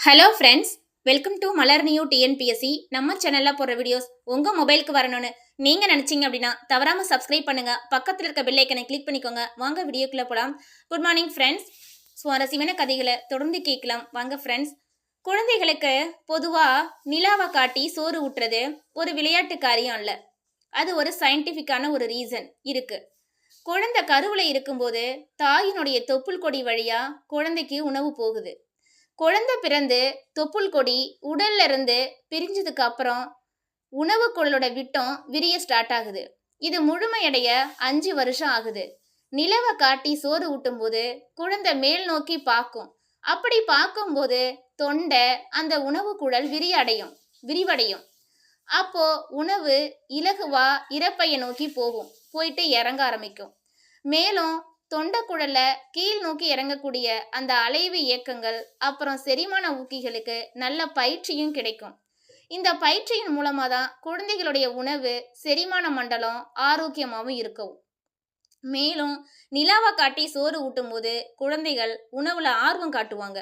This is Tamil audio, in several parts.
Hello friends welcome to Malar new TNPSC நம்ம சேனலில் போடுற வீடியோஸ் உங்கள் மொபைலுக்கு வரணும்னு நீங்கள் நினச்சிங்க அப்படின்னா தவறாம சப்ஸ்கிரைப் பண்ணுங்க. பக்கத்தில் இருக்க பெல் கிளிக் பண்ணிக்கோங்க. வாங்க வீடியோக்குள்ளே போலாம். குட் மார்னிங் ஃப்ரெண்ட்ஸ் சுவாரஸ்யமான கதைகளை தொடர்ந்து கேட்கலாம். வாங்க ஃப்ரெண்ட்ஸ் குழந்தைகளுக்கு பொதுவாக நிலாவை காட்டி சோறு ஊட்டுறது ஒரு விளையாட்டு காரியம் இல்லை அது ஒரு சயின்டிஃபிக்கான ஒரு ரீசன் இருக்குது குழந்தை கருவில் இருக்கும்போது தாயினுடைய தொப்புள் கொடி வழியாக குழந்தைக்கு உணவு போகுது. குழந்தை பிறந்து தொப்புள் கொடி உடல்ல இருந்து பிரிஞ்சதுக்கு அப்புறம் உணவு குழலோட விட்டம் விரிய ஸ்டார்ட் ஆகுது. இது முழுமையடைய அஞ்சு வருஷம் ஆகுது. நிலவை காட்டி சோறு ஊட்டும்போது குழந்தை மேல் நோக்கி பார்க்கும். அப்படி பார்க்கும்போது தொண்டை அந்த உணவு குழல் விரியடையும் விரிவடையும். அப்போ உணவு இலகுவா இறப்பையை நோக்கி போகும் போயிட்டு இறங்க ஆரம்பிக்கும். மேலும் தொண்டைக்குழல்ல கீழ் நோக்கி இறங்கக்கூடிய அந்த அலைவு இயக்கங்கள் அப்புறம் செரிமான ஊக்கிகளுக்கு நல்ல பயிற்சியும் கிடைக்கும். இந்த பயிற்சியின் மூலமாக தான் குழந்தைகளுடைய உணவு செரிமான மண்டலம் ஆரோக்கியமாகவும் இருக்கும் மேலும் நிலாவை காட்டி சோறு ஊட்டும்போது குழந்தைகள் உணவுல ஆர்வம் காட்டுவாங்க.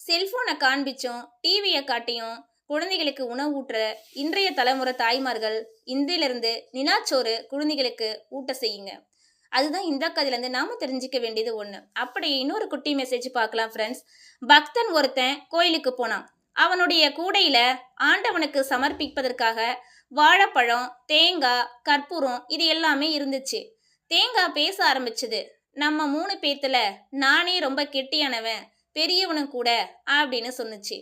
செல்போனை காண்பிச்சும் டிவியை காட்டியும் குழந்தைகளுக்கு உணவு ஊட்டுற இன்றைய தலைமுறை தாய்மார்கள் இன்றிலிருந்து நிலாச்சோறு குழந்தைகளுக்கு ஊட்ட செய்யுங்க. அதுதான் இந்த கதையிலேருந்து நாம தெரிஞ்சுக்க வேண்டியது ஒன்று அப்படி இன்னொரு குட்டி மெசேஜ் பார்க்கலாம் ஃப்ரெண்ட்ஸ் பக்தன் ஒருத்தன் கோயிலுக்கு போனான். அவனுடைய கூடையில ஆண்டவனுக்கு சமர்ப்பிப்பதற்காக வாழைப்பழம் தேங்காய் கற்பூரம் இது எல்லாமே இருந்துச்சு. தேங்காய் பேச ஆரம்பிச்சது. நம்ம மூணு பேர்த்துல நானே ரொம்ப கெட்டியானவன் பெரியவனும் கூட அப்படின்னு சொன்னுச்சு.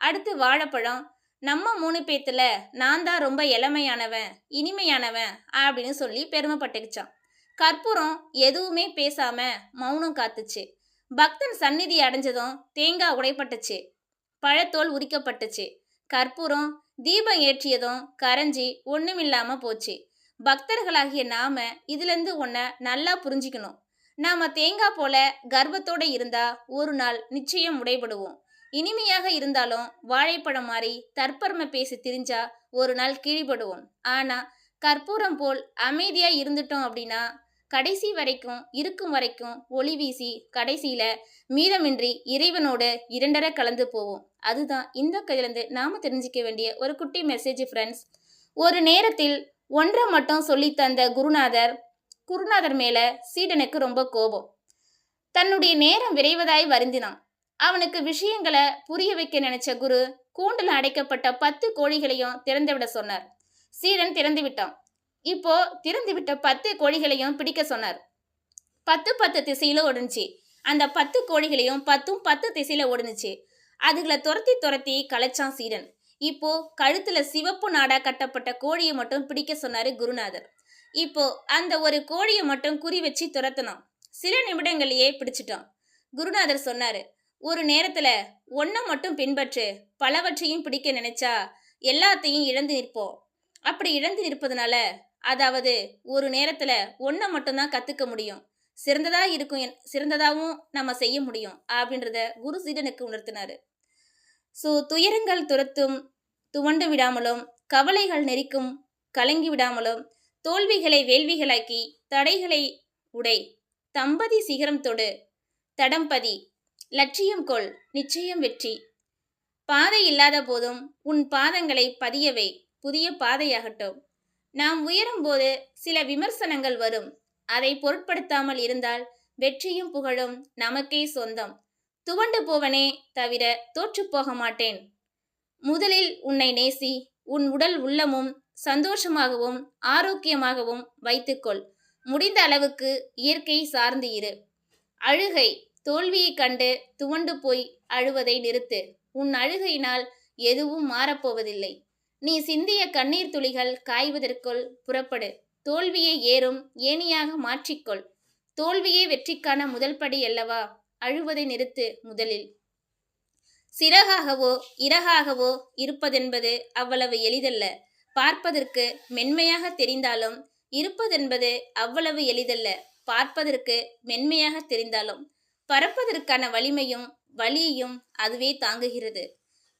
அடுத்து வாழைப்பழம். நம்ம மூணு பேத்துல நான் தான் ரொம்ப இளமையானவன் இனிமையானவன் அப்படின்னு சொல்லி பெருமைப்பட்டுக்கிச்சான். கற்பூரம் எதுவுமே பேசாம மௌனம் காத்துச்சு. பக்தன் சந்நிதி அடைஞ்சதும் தேங்காய் உடைப்பட்டுச்சு பழத்தோல் உரிக்கப்பட்டுச்சு. கற்பூரம் தீபம் ஏற்றியதும் கரைஞ்சி ஒண்ணுமில்லாம போச்சு. பக்தர்களாகிய நாம இதுலேருந்து ஒன்றை நல்லா புரிஞ்சுக்கணும். நாம தேங்காய் போல கர்வத்தோட இருந்தா ஒரு நாள் நிச்சயம் உடைபடுவோம். இனிமையாக இருந்தாலும் வாழைப்பழம் மாதிரி தற்பர்ம பேசி திரிஞ்சா ஒரு நாள் கிழிபடுவோம். ஆனா கற்பூரம் போல் அமைதியாக இருந்துட்டோம் அப்படின்னா கடைசி வரைக்கும் இருக்கும் வரைக்கும் ஒளி வீசி கடைசியில் மீதமின்றி இறைவனோடு இரண்டரை கலந்து போவோம். அதுதான் இந்த கையிலேருந்து நாம் தெரிஞ்சுக்க வேண்டிய ஒரு குட்டி மெசேஜ் ஃப்ரெண்ட்ஸ் ஒரு நேரத்தில் ஒன்றை மட்டும் சொல்லி தந்த குருநாதர் குருநாதர் மேலே சீடனுக்கு ரொம்ப கோபம். தன்னுடைய நேரம் விரைவதாய் வருந்தினான். அவனுக்கு விஷயங்களை புரிய வைக்க நினைச்ச குரு கூண்டில் அடைக்கப்பட்ட பத்து கோழிகளையும் திறந்துவிட சொன்னார். சீடன் திறந்து விட்டான். இப்போ திறந்து விட்ட பத்து கோழிகளையும் பிடிக்க சொன்னார். பத்து பத்து திசையில ஓடுனுச்சு. அந்த பத்து கோழிகளையும் பத்தும் பத்து திசையில ஓடுனுச்சு. அதுகளை துரத்தி துரத்தி கலைச்சான் சீடன். இப்போ கழுத்துல சிவப்பு நாடா கட்டப்பட்ட கோழியை மட்டும் பிடிக்க சொன்னாரு குருநாதர். இப்போ அந்த ஒரு கோழியை மட்டும் குறி வச்சு துரத்தணும் சில நிமிடங்களையே பிடிச்சிட்டான். குருநாதர் சொன்னாரு ஒரு நேரத்துல ஒன்றை மட்டும் பின்பற்று பலவற்றையும் பிடிக்க நினைச்சா எல்லாத்தையும் இழந்து நிற்போம். அப்படி இழந்து இருப்பதுனால அதாவது ஒரு நேரத்தில் ஒன்றை மட்டும்தான் கற்றுக்க முடியும். சிறந்ததாக இருக்கும் என்- சிறந்ததாகவும் நம்ம செய்ய முடியும் அப்படின்றத குரு சீடனுக்கு உணர்த்தினார். ஸோ துயரங்கள் துரத்தும் துவண்டு விடாமலும் கவலைகள் நெரிக்கும் கலங்கி விடாமலும் தோல்விகளை வேள்விகளாக்கி தடைகளை உடை தம்பதி சிகரம் தொடு தடம்பதி லட்சியம் கொள் நிச்சயம் வெற்றி. பாதை இல்லாத போதும் உன் பாதங்களை பதியவை. புதிய பாதையாகட்டும். நாம் உயரும்போது சில விமர்சனங்கள் வரும். அதை பொருட்படுத்தாமல் இருந்தால் வெற்றியும் புகழும் நமக்கே சொந்தம். துவண்டு போவனே தவிர தோற்று போக மாட்டேன். முதலில் உன்னை நேசி உன் உடல் உள்ளமும் சந்தோஷமாகவும் ஆரோக்கியமாகவும் வைத்துக்கொள். முடிந்த அளவுக்கு இயற்கை சார்ந்து இரு. அழுகை தோல்வியைக் கண்டு துவண்டு போய் அழுவதை நிறுத்து. உன் அழுகையினால் எதுவும் மாறப்போவதில்லை. நீ சிந்திய கண்ணீர் துளிகள் காய்வதற்குள் புறப்படு. தோல்வியை ஏறும் ஏணியாக மாற்றிக்கொள். தோல்வியே வெற்றிக்கான முதல் படி அல்லவா? அழுவதை நிறுத்து முதலில். சிறகாகவோ இறகாகவோ இருப்பதென்பது அவ்வளவு எளிதல்ல. பார்ப்பதற்கு மென்மையாக தெரிந்தாலும் இருப்பதென்பது அவ்வளவு எளிதல்ல. பார்ப்பதற்கு மென்மையாக தெரிந்தாலும். பறப்பதற்கான வலிமையும் வலியையும் அதுவே தாங்குகிறது.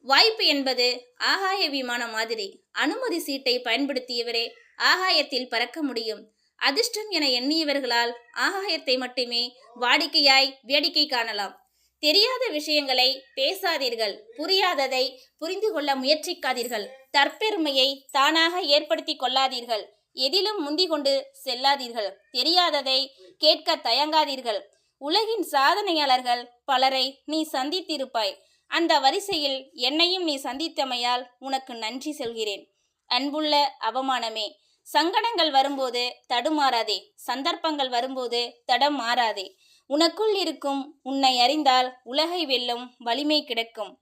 வாய்ப்பு என்பது ஆகாய விமானம் மாதிரி. அனுமதி சீட்டை பயன்படுத்தியவரே ஆகாயத்தில் பறக்க முடியும். அதிர்ஷ்டம் என எண்ணியவர்களால் ஆகாயத்தை மட்டுமே வாடிக்கையாய் வேடிக்கை காணலாம். தெரியாத விஷயங்களை பேசாதீர்கள். புரியாததை புரிந்து கொள்ள முயற்சிக்காதீர்கள். தற்பெருமையை தானாக ஏற்படுத்தி கொள்ளாதீர்கள். எதிலும் முந்திக் கொண்டு செல்லாதீர்கள். தெரியாததை கேட்க தயங்காதீர்கள். உலகின் சாதனையாளர்கள் பலரை நீ சந்தித்திருப்பாய். அந்த வரிசையில் என்னையும் நீ சந்தித்தமையால் உனக்கு நன்றி சொல்கிறேன். அன்புள்ள அவமானமே சங்கடங்கள் வரும்போது தடுமாறாதே சந்தர்ப்பங்கள் வரும்போது தடம் மாறாதே. உனக்குள் இருக்கும் உன்னை அறிந்தால் உலகை வெல்லும் வலிமை கிடைக்கும்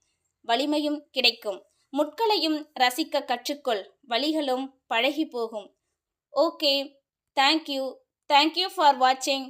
வலிமையும் கிடைக்கும். முட்களையும் ரசிக்க கற்றுக்கொள் வழிகளும் பழகி போகும் ஓகே தேங்க்யூ தேங்க்யூ ஃபார் வாட்சிங்